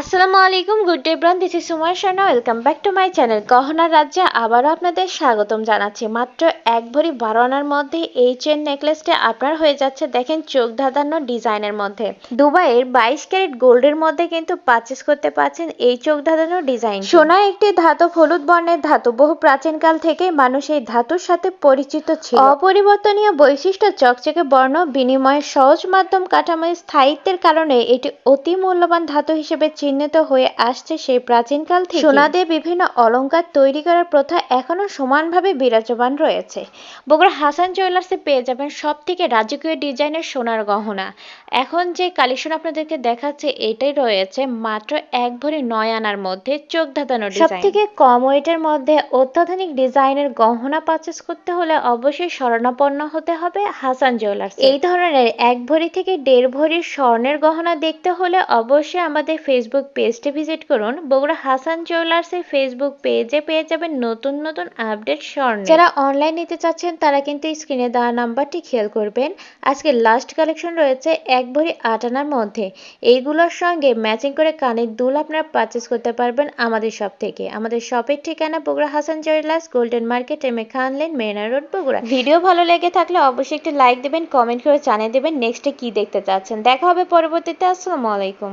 আসসালামু আলাইকুম good day bran this is Sumoy Sharma welcome back to my channel গহনার রাজ্যে আবারও আপনাদের স্বাগতম জানাচ্ছি। মাত্র এক ভরি বারো মধ্যে এই চেন নেকলেসটা আপনার হয়ে যাচ্ছে। দেখেন, চোখ ধাঁধানো ডিজাইনের মধ্যে। দুবাইয়ের বাইশ ক্যারেট গোল্ডের মধ্যে কিন্তু পারচেস করতে পারছেন এই চোখ ধাঁধানো ডিজাইন সোনা একটি ধাতব হলুদ বর্ণের ধাতু। বহু প্রাচীনকাল থেকে মানুষ এই ধাতুর সাথে পরিচিত ছিল। অপরিবর্তনীয় বৈশিষ্ট্য, চকচকে বর্ণ, বিনিময়ের সহজ মাধ্যম কাঠামোর স্থায়িত্বের কারণে এটি অতি মূল্যবান ধাতু হিসেবে চিহ্নিত হয়ে আসছে সেই প্রাচীনকাল থেকে। সোনা দিয়ে বিভিন্ন অলংকার তৈরি করার প্রথা এখনও সমানভাবে বিরাজমান রয়েছে। বগুড়া হাসান জুয়েলার্সে পেয়ে যাবেন সব থেকে রাজকীয় ডিজাইনের সোনার গহনা। এখন যে কালেকশন আপনাদেরকে দেখাচ্ছে এটাই রয়েছে মাত্র এক ভরি নয় আনার মধ্যে চোখ ধাঁধানো সব থেকে কম ওয়েটের মধ্যে অত্যাধুনিক ডিজাইনের গহনা পারচেস করতে হলে অবশ্যই স্মরণাপন্ন হতে হবে হাসান জুয়েলার্স। এই ধরনের এক ভরি থেকে দেড় ভরির স্বর্ণের গহনা দেখতে হলে অবশ্যই আমাদের ফেসবুক পেজটি ভিজিট করুন। বগুড়া হাসান জুয়েলার্সের ফেসবুক পেজে পেয়ে যাবেন নতুন নতুন আপডেট স্বর্ণ যারা অনলাইন নিতে চাচ্ছেন তারা কিন্তু স্ক্রিনে দেওয়া নাম্বারটি খেয়াল করবেন। আজকে লাস্ট কালেকশন রয়েছে এক ভরি আট আনার মধ্যে। এইগুলোর সঙ্গে ম্যাচিং করে কানের দুল আপনারা পারচেস করতে পারবেন আমাদের শপ থেকে। আমাদের শপের ঠিকানা Bogura Hasan jewellers golden market M A Khan lane Marina road Bogura. Video ভালো লেগে থাকলে অবশ্যই একটি লাইক দেবেন কমেন্ট করে জানিয়ে দেবেন নেক্সটে কি দেখতে চাচ্ছেন। দেখা হবে পরবর্তীতে আসসালামু আলাইকুম।